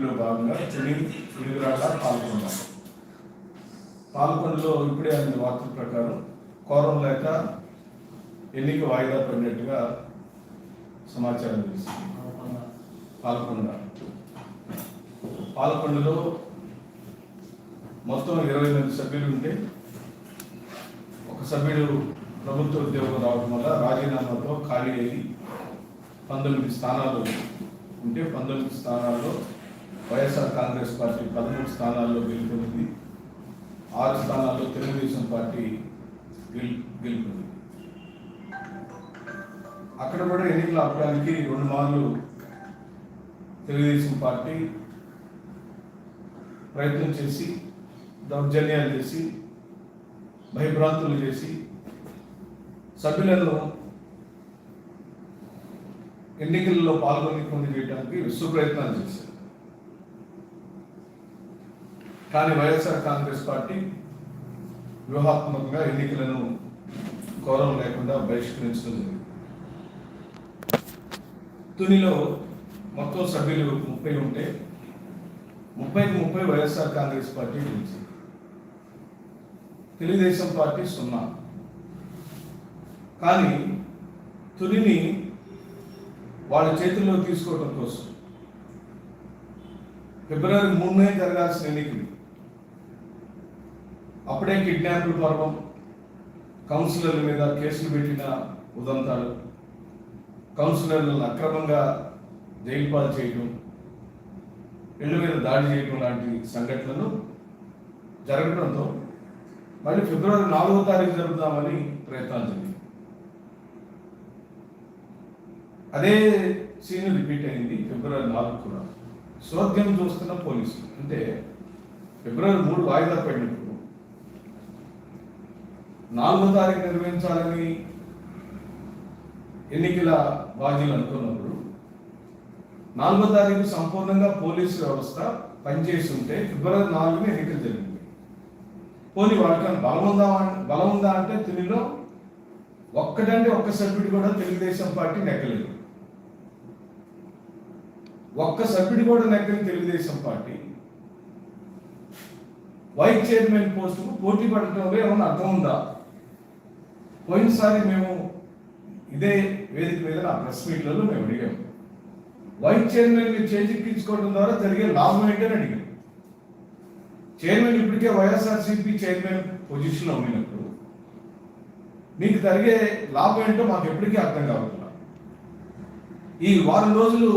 లో భాగంగా తుని పిడుగురాళ్ళ పాల్గొండ ఇప్పుడే అందిన వార్తల ప్రకారం కోరం లేక ఎన్నిక వాయిదా పడినట్టుగా సమాచారం తెలిసింది పాల్కొండ పాల్కొండలో మొత్తం ఇరవై మంది సభ్యులు ఉంటే ఒక సభ్యుడు ప్రభుత్వ ఉద్యోగం రావడం వల్ల రాజీనామాతో ఖాళీ అయ్యి పంతొమ్మిది స్థానాలు ఉంటే పంతొమ్మిది స్థానాల్లో వైఎస్ఆర్ కాంగ్రెస్ పార్టీ పదమూడు స్థానాల్లో గెలుపొందింది. ఆరు స్థానాల్లో తెలుగుదేశం పార్టీ గెలు గెలుపొందింది. అక్కడ కూడా ఎన్నికలు ఆపడానికి రెండు మార్లు తెలుగుదేశం పార్టీ ప్రయత్నం చేసి దౌర్జన్యాలు చేసి భయభ్రాంతులు చేసి సభ్యులను ఎన్నికల్లో పాల్గొని చేయడానికి విశ్వ ప్రయత్నాలు చేశారు. కానీ వైఎస్ఆర్ కాంగ్రెస్ పార్టీ వ్యూహాత్మకంగా ఎన్నికలను గౌరవం లేకుండా బహిష్కరించడం జరిగింది. తునిలో మొత్తం సభ్యులు ముప్పై ఉంటే ముప్పైకి ముప్పై వైఎస్ఆర్ కాంగ్రెస్ పార్టీ గెలిచింది. తెలుగుదేశం పార్టీ సున్నా. కానీ తునిని వాళ్ళ చేతుల్లో తీసుకోవడం కోసం ఫిబ్రవరి మూడునే జరగాల్సిన ఎన్నికలు. అప్పుడే కిడ్నాప్లు పర్వం కౌన్సిలర్ల మీద కేసులు పెట్టిన ఉదంతాలు కౌన్సిలర్లను అక్రమంగా జైలు పాలు చేయడం ఇళ్ళ మీద దాడి చేయడం లాంటి సంఘటనలు జరగడంతో మళ్ళీ ఫిబ్రవరి నాలుగో తారీఖు జరుపుదామని ప్రయత్నాలు జరిగింది అదే సీన్ రిపీట్ అయింది ఫిబ్రవరి నాలుగు కూడా. సోద్యం చూస్తున్న పోలీసులు. అంటే ఫిబ్రవరి మూడు వాయిదా పడినప్పుడు నాలుగో తారీఖు నిర్వహించాలని ఎన్నికల బాధ్యులు అనుకున్నప్పుడు నాలుగో తారీఖు సంపూర్ణంగా పోలీసు వ్యవస్థ పనిచేసి ఉంటే ఫిబ్రవరి నాలుగున ఎన్నికలు జరిగింది. పోనీ వాళ్ళకి బలం ఉందా బలం ఉందా అంటే తెలుగులో ఒక్కటంటే ఒక్క సభ్యుడు కూడా తెలుగుదేశం పార్టీ నెగ్గలేదు. ఒక్క సభ్యుడు కూడా నెగ్గని తెలుగుదేశం పార్టీ వైస్ చైర్మన్ పోస్టుకు పోటీ పడటంలో ఏమైనా అర్థం ఉందా? పోయినసారి మేము ఇదే వేదిక మీద నా ప్రెస్ మీట్లలో మేము అడిగాము వైస్ చైర్మన్ చేజిక్కించుకోవడం ద్వారా జరిగే లాభం ఏంటని అడిగాం. చైర్మన్ ఇప్పటికే వైఎస్ఆర్సీపీ చైర్మన్ పొజిషన్లో ఉన్నప్పుడు మీకు జరిగే లాభం ఏంటో మాకు ఎప్పటికీ అర్థం కావట్లా. ఈ వారం రోజులు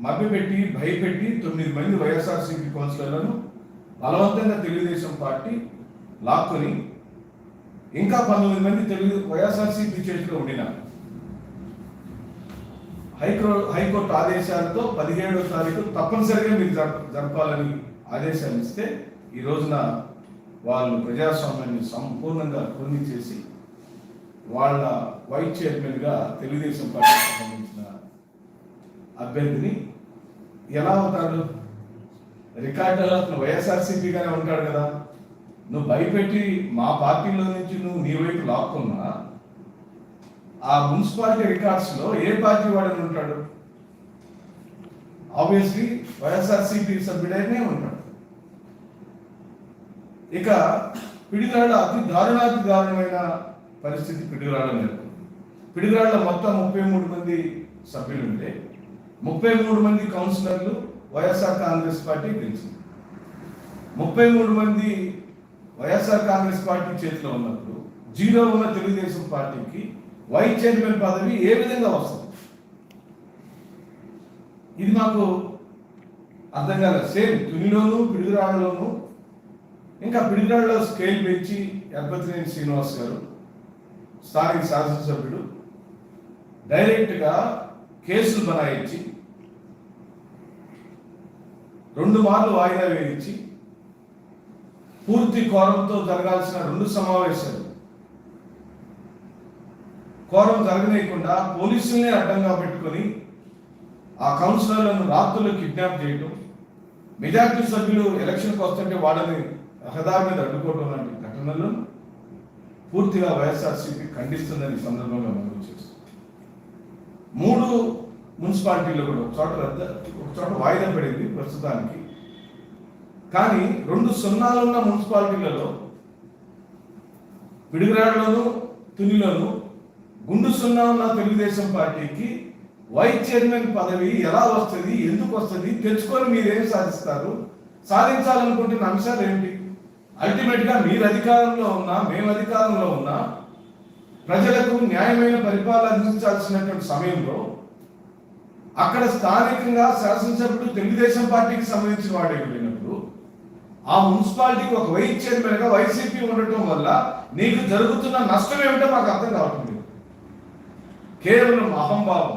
మభ్యపెట్టి భయపెట్టి తొమ్మిది మంది వైఎస్ఆర్సీపీ కౌన్సిలర్లను బలవంతంగా తెలుగుదేశం పార్టీ లాక్కొని ఇంకా పంతొమ్మిది మంది తెలుగు వైఎస్ఆర్సీపీ చేతిలో ఉండినారు. హైకోర్టు హైకోర్టు ఆదేశాలతో పదిహేడవ తారీఖు తప్పనిసరిగా మీరు జరపాలని ఆదేశాలు ఇస్తే ఈ రోజున వాళ్ళు ప్రజాస్వామ్యాన్ని సంపూర్ణంగా పూర్తి చేసి వాళ్ళ వైస్ చైర్మన్గా తెలుగుదేశం పార్టీకి సంబంధించిన అభ్యర్థిని ఎలా అవుతాడు రికార్డు అతను వైఎస్ఆర్సీపీగానే ఉంటాడు కదా. నువ్వు భయపెట్టి మా పార్టీలో నుంచి నువ్వు నీ వైపు లాక్కున్నా ఆ మున్సిపాలిటీ రికార్డ్స్లో ఏ పార్టీ వాడని ఉంటాడు? ఆబ్వియస్లీ వైఎస్ఆర్సీపీ సభ్యుడైనే ఉంటాడు. ఇక పిడిగాళ్ళ అతి దారుణాతి దారుణమైన పరిస్థితి పిడిగాళ్ళ నెలకొంది పిడిగాళ్ళ మొత్తం ముప్పై మూడు మంది సభ్యులు ఉంటే ముప్పై మూడు మంది కౌన్సిలర్లు వైఎస్ఆర్ కాంగ్రెస్ పార్టీ గెలిచింది. ముప్పై మూడు మంది వైఎస్ఆర్ కాంగ్రెస్ పార్టీ చేతిలో ఉన్నప్పుడు జీరో ఉన్న తెలుగుదేశం పార్టీకి వైస్ చైర్మన్ పదవి ఏ విధంగా వస్తుంది? ఇది మాకు అర్థం కాలేదు. సేమ్ తునిలోను పిడుగురాళ్ళలోను ఇంకా పిడుగురాళ్ళలో స్కేల్ పెంచి ఎర్బతినేని శ్రీనివాస్ గారు స్థానిక శాసనసభ్యుడు డైరెక్ట్గా కేసులు బనాయించి రెండు మార్లు వాయిదా వేయించి పూర్తి కోరంతో జరగాల్సిన రెండు సమావేశాలు. కోరం జరగనీయకుండా పోలీసుల్ని అడ్డంగా పెట్టుకొని ఆ కౌన్సిలర్లను రాత్రులు కిడ్నాప్ చేయటం మెజార్టీ సభ్యులు ఎలక్షన్కి వస్తుంటే వాళ్ళని రహదారి మీద అడ్డుకోవడం లాంటి ఘటనలను పూర్తిగా వైఎస్ఆర్సీపీ ఖండిస్తుందని సందర్భంగా మనం చేస్తాం మూడు మున్సిపాలిటీలో కూడా ఒక చోట రద్ద ఒక చోట వాయిదా పడింది ప్రస్తుతానికి. కానీ రెండు సున్నాలు ఉన్న మున్సిపాలిటీలలో పిడుగురాడులోను తునిలోను గుండు సున్నా ఉన్న తెలుగుదేశం పార్టీకి వైస్ చైర్మన్ పదవి ఎలా వస్తుంది ఎందుకు వస్తుంది తెచ్చుకొని మీరు సాధిస్తారు సాధించాలనుకుంటున్న అంశాలు ఏంటి? అల్టిమేట్గా మీరు అధికారంలో ఉన్నా మేము అధికారంలో ఉన్నా ప్రజలకు న్యాయమైన పరిపాలన అందించాల్సినటువంటి సమయంలో అక్కడ స్థానికంగా శాసనసభ్యుడు తెలుగుదేశం పార్టీకి సంబంధించిన వాడే వెళ్ళినప్పుడు ఆ మున్సిపాలిటీకి ఒక వైస్ చైర్మన్గా వైసీపీ ఉండటం వల్ల నీకు జరుగుతున్న నష్టం ఏమిటో మాకు అర్థం కావట్లేదు కేవలం అహంభావం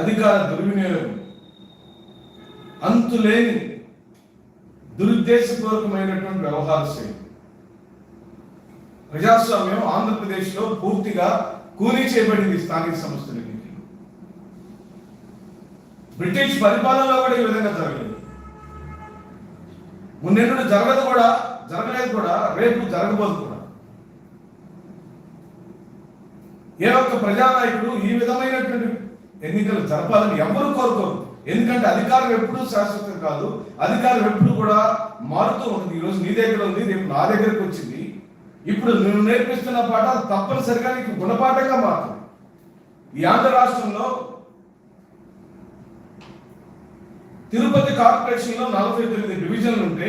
అధికార దుర్వినియోగం అంతులేని దురుద్దేశపూర్వకమైనటువంటి వ్యవహార శైలి. ప్రజాస్వామ్యం ఆంధ్రప్రదేశ్లో పూర్తిగా కూలీ చేయబడింది స్థానిక సంస్థలకి. బ్రిటిష్ పరిపాలనలో కూడా ఈ విధంగా జరగలేదు మున్నెన్నడు జరగదు కూడా జరగలేదు కూడా రేపు జరగబోదు కూడా. ఏ ఒక్క ప్రజానాయకుడు ఈ విధమైనటువంటి ఎన్నికలు జరపాలని ఎవరు కోరుకోరు. ఎందుకంటే అధికారం ఎప్పుడూ శాశ్వతం కాదు. అధికారం ఎప్పుడు కూడా మారుతూ ఉంటుంది ఈరోజు నీ దగ్గర ఉంది రేపు నా దగ్గరకు వచ్చింది. ఇప్పుడు నువ్వు నేర్పిస్తున్న పాట తప్పనిసరిగా నీకు గుణపాఠంగా మారుతుంది ఈ ఆంధ్ర రాష్ట్రంలో తిరుపతి కార్పొరేషన్లో నలభై తొమ్మిది డివిజన్లు ఉంటే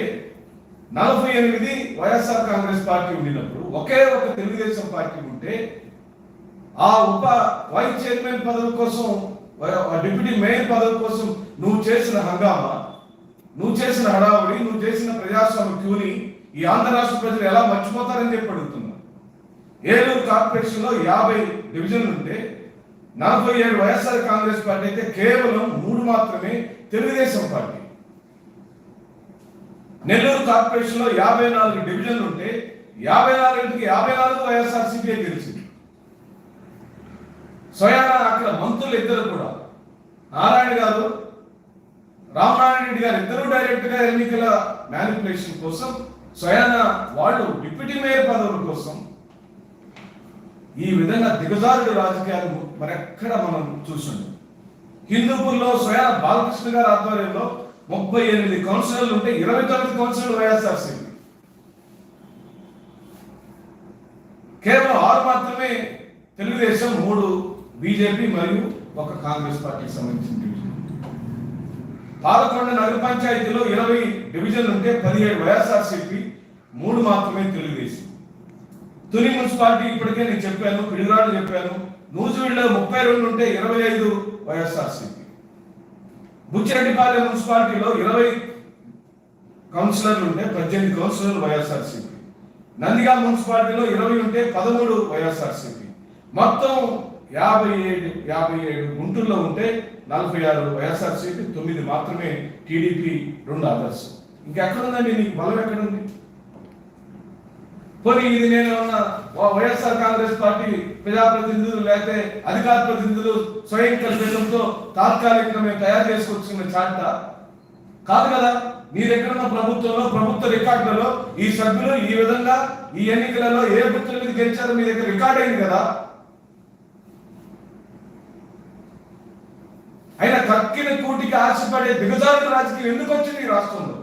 నలభై ఎనిమిది వైఎస్ఆర్ కాంగ్రెస్ పార్టీ ఉండినప్పుడు ఒకే ఒక తెలుగుదేశం పార్టీ ఉంటే ఆ ఉప వైస్ చైర్మన్ పదవి కోసం డిప్యూటీ మేయర్ పదవి కోసం నువ్వు చేసిన హంగామా? నువ్వు చేసిన హడావుడి నువ్వు చేసిన ప్రజాస్వామ్య క్యూని ఈ ఆంధ్ర రాష్ట్ర ప్రజలు ఎలా మర్చిపోతారని చెప్పి అడుగుతున్నా. ఏలూరు కార్పొరేషన్లో యాభై డివిజన్లు ఉంటే నలభై ఏడు వైఎస్ఆర్ కాంగ్రెస్ పార్టీ అయితే కేవలం మూడు మాత్రమే తెలుగుదేశం పార్టీ. నెల్లూరు కార్పొరేషన్లో యాభై నాలుగు డివిజన్లు ఉంటే యాభై నాలుగింటికి యాభై నాలుగు వైఎస్ఆర్ సిపిఐ గెలిచింది. స్వయాన అక్కడ మంత్రులు ఇద్దరు కూడా. నారాయణ గారు రామనారాయణ రెడ్డి గారు ఇద్దరు డైరెక్ట్గా ఎన్నికల మ్యానిపులేషన్ కోసం స్వయాన వాళ్ళు డిప్యూటీ మేయర్ పదవుల కోసం ఈ విధంగా దిగజారుడు రాజకీయాలు మరెక్కడ మనం చూస్తుంటాం హిందూపూర్లో స్వయాన బాలకృష్ణ గారి ఆధ్వర్యంలో ముప్పై ఎనిమిది కౌన్సిలర్లు ఉంటే ఇరవై తొమ్మిది కౌన్సిలర్లు వైఎస్ఆర్సీపీ. కేవలం ఆరు మాత్రమే తెలుగుదేశం మూడు బీజేపీ మరియు ఒక కాంగ్రెస్ పార్టీకి సంబంధించిన డివిజన్. పాలకొండ నగర పంచాయతీలో ఇరవై డివిజన్లు ఉంటే పదిహేడు వైఎస్ఆర్సీపీ మూడు మాత్రమే తెలుగుదేశం. తుని మున్సిపాలిటీ ఇప్పటికే నేను చెప్పాను పిడిగాడు చెప్పాను. నూజివీడులో ముప్పై రెండు ఉంటే ఇరవై ఐదు వైఎస్ఆర్సీపీ. బుచ్చిరెడ్డిపాలెం మున్సిపాలిటీలో ఇరవై కౌన్సిలర్లు ఉంటే పద్దెనిమిది కౌన్సిలర్లు వైఎస్ఆర్సీపీ. నందిగా మున్సిపాలిటీలో ఇరవై ఉంటే పదమూడు వైఎస్ఆర్సీపీ. మొత్తం యాభై ఏడు యాభై ఏడు గుంటూరులో ఉంటే నలభై ఆరు వైఎస్ఆర్సీపీ తొమ్మిది మాత్రమే టీడీపీ రెండు అదర్స్ ఇంకెక్కడుందండి నీకు? బలం ఎక్కడుంది? పోనీ ఇది నేను ఉన్న వైఎస్ఆర్ కాంగ్రెస్ పార్టీ ప్రజాప్రతినిధులు లేకపోతే అధికార ప్రతినిధులు స్వయం కల్పించడంతో తాత్కాలికంగా మేము తయారు చేసుకొచ్చిన చాట కాదు కదా? మీ దగ్గర ఉన్న ప్రభుత్వంలో ప్రభుత్వ రికార్డులలో ఈ సభ్యులు ఈ విధంగా ఈ ఎన్నికలలో ఏ గుర్తుల మీద గెలిచారో మీ దగ్గర రికార్డ్ అయింది కదా? అయినా కక్కిన కూటికి ఆశపడే దిగజారుల రాజకీయం ఎందుకు వచ్చింది ఈ రాష్ట్రంలో?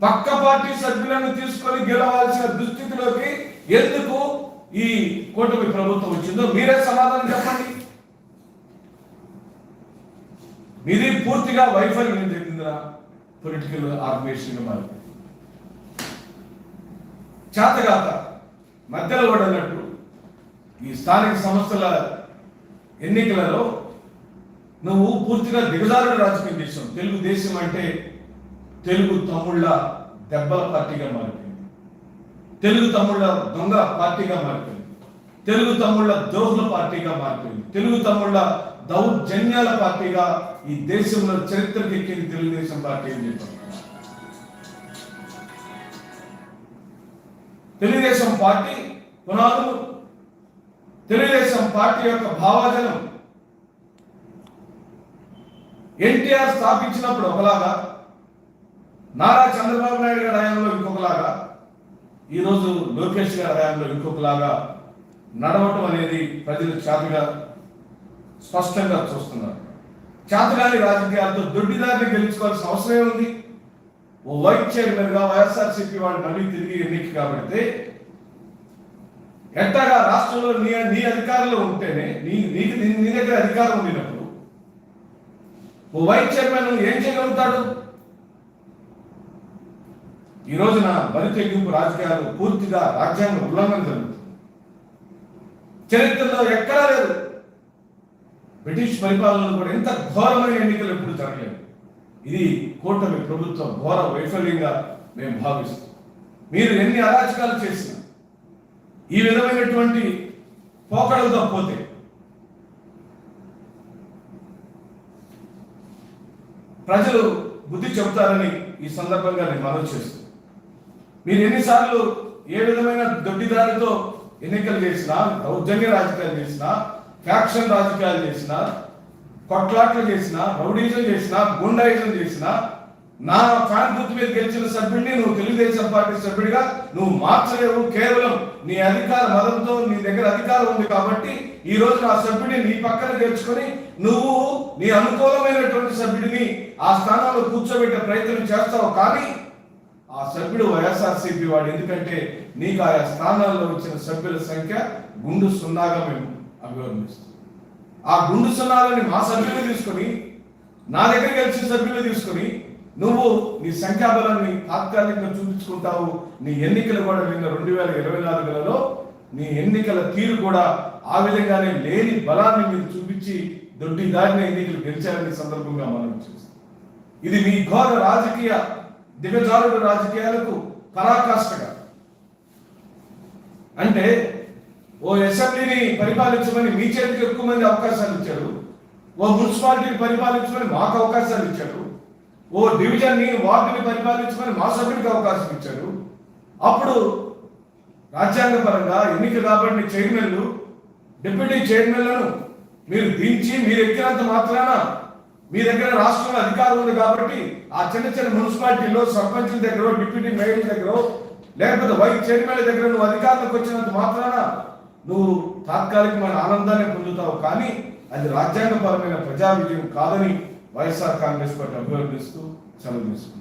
పక్క పార్టీ సభ్యులను తీసుకొని గెలవాల్సిన దుస్థితిలోకి ఎందుకు ఈ కూటమి ప్రభుత్వం వచ్చిందో మీరే సమాధానం చెప్పండి. మీది పూర్తిగా వైఫల్యం చెందిన పొలిటికల్ ఆర్గనైజేషన్ మరి చేతగాత మధ్యలో పడినట్టు ఈ స్థానిక సంస్థల ఎన్నికలలో నువ్వు పూర్తిగా దిగజారుడు రాజకీయం చేసావు తెలుగుదేశం అంటే తెలుగు తమ్ముళ్ళ దెబ్బల పార్టీగా మారిపోయింది. తెలుగు తమ్ముళ్ళ దొంగ పార్టీగా మారిపోయింది. తెలుగు తమ్ముళ్ళ ద్రోహుల పార్టీగా మారిపోయింది. తెలుగు తమ్ముళ్ళ దౌర్జన్యాల పార్టీగా ఈ దేశంలో చరిత్ర ఎక్కింది తెలుగుదేశం పార్టీ అని చెప్పారు తెలుగుదేశం పార్టీ పునాదులు తెలుగుదేశం పార్టీ యొక్క భావాజనం. ఎన్టీఆర్ స్థాపించినప్పుడు ఒకలాగా నారా చంద్రబాబు నాయుడు గారి హయాంలో ఇంకొకలాగా ఈరోజు లోకేష్ గారి హయాంలో ఇంకొకలాగా నడవటం అనేది ప్రజలు చేతగా స్పష్టంగా చూస్తున్నారు. చేతగాని రాజకీయాలతో దొడ్డిదారిని గెలుచుకోవాల్సిన అవసరమే ఉంది ఓ వైస్ చైర్మన్గా వైఎస్ఆర్సీపీ వాళ్ళు మళ్ళీ తిరిగి ఎన్నిక కాబట్టి ఎట్టగా రాష్ట్రంలో నీ నీ అధికారంలో ఉంటేనే నీ నీకు నీ నీ దగ్గర అధికారం ఉండినప్పుడు ఓ వైస్ చైర్మన్ ఏం చేయగలుగుతాడు? ఈ రోజున బలి తెగింపు రాజకీయాలు పూర్తిగా రాజ్యాంగ ఉల్లంఘన జరుగుతుంది. చరిత్రలో ఎక్కడా లేదు. బ్రిటిష్ పరిపాలనలో కూడా ఎంత ఘోరమైన ఎన్నికలు ఎప్పుడు జరగలేదు. ఇది కూటమి ప్రభుత్వం ఘోర వైఫల్యంగా మేము భావిస్తాం మీరు ఎన్ని అరాచకాలు చేసినా ఈ విధమైనటువంటి పోకడలతో పోతే ప్రజలు బుద్ధి చెబుతారని ఈ సందర్భంగా నేను మనవి చేస్తున్నాను. మీరు ఎన్నిసార్లు ఏ విధమైన దొడ్డిదారితో ఎన్నికలు చేసినా దౌర్జన్య రాజకీయాలు చేసినా ఫ్యాక్షన్ రాజకీయాలు చేసినా కొట్లాట్లు చేసినా రౌడీజం చేసినా గుండాయిజం చేసినా నా ఫ్యాన్ గుర్తు మీద గెలిచిన సభ్యుడిని నువ్వు తెలుగుదేశం పార్టీ సభ్యుడిగా నువ్వు మార్చలేవు. కేవలం నీ అధికార మదంతో నీ దగ్గర అధికారం ఉంది కాబట్టి ఈ రోజు నా సభ్యుడిని నీ పక్కన గెలుచుకొని నువ్వు నీ అనుకూలమైనటువంటి సభ్యుడిని ఆ స్థానంలో కూర్చోబెట్టే ప్రయత్నం చేస్తావు. కానీ ఆ సభ్యుడు వైఎస్ఆర్సీపీ వాడు. ఎందుకంటే నీకు ఆయా స్థానాల్లో వచ్చిన సభ్యుల సంఖ్య గుండు సున్నాగా మేము అభివర్ణిస్తాం ఆ గుండు సున్నాలని మా సభ్యులు తీసుకొని నా దగ్గర గెలిచిన సభ్యులు తీసుకొని నువ్వు నీ సంఖ్యాబలాన్ని తాత్కాలికంగా చూపించుకుంటావు. నీ ఎన్నికలు కూడా నిన్న రెండు వేల ఇరవై నాలుగులలో నీ ఎన్నికల తీరు కూడా ఆ విధంగానే లేని బలాన్ని మీరు చూపించి దొడ్డి దారిన ఎన్నికలు గెలిచారని సందర్భంగా మనం చూస్తాం ఇది మీ ఘోర రాజకీయ దిగజారుడు రాజకీయాలకు పరాకాష్ఠగా. అంటే ఓ అసెంబ్లీని పరిపాలించమని మీ చేతికి ఎక్కువ మంది అవకాశాలు ఇచ్చారు ఓ మున్సిపాలిటీని పరిపాలించమని మాకు అవకాశాలు ఇచ్చారు ఓ డివిజన్ని వార్డుని పరిపాలించమని మా సభ్యుడికి అవకాశం ఇచ్చారు. అప్పుడు రాజ్యాంగపరంగా ఎన్నిక రాబడిన చైర్మన్లు డిప్యూటీ చైర్మన్లను మీరు దించి మీరు ఎక్కినంత మాత్రాన మీ దగ్గర రాష్ట్రంలో అధికారం ఉంది కాబట్టి ఆ చిన్న చిన్న మున్సిపాలిటీలో సర్పంచుల దగ్గర డిప్యూటీ మేయర్ల దగ్గర లేకపోతే వైస్ చైర్మన్ల దగ్గర నువ్వు అధికారంలోకి వచ్చినంత మాత్రాన నువ్వు తాత్కాలికమైన ఆనందాన్ని పొందుతావు. కానీ అది రాజ్యాంగపరమైన ప్రజా విజయం కాదని వైఎస్ఆర్ కాంగ్రెస్ పార్టీ అభివర్ణిస్తూ సెలవు తీసుకుంది.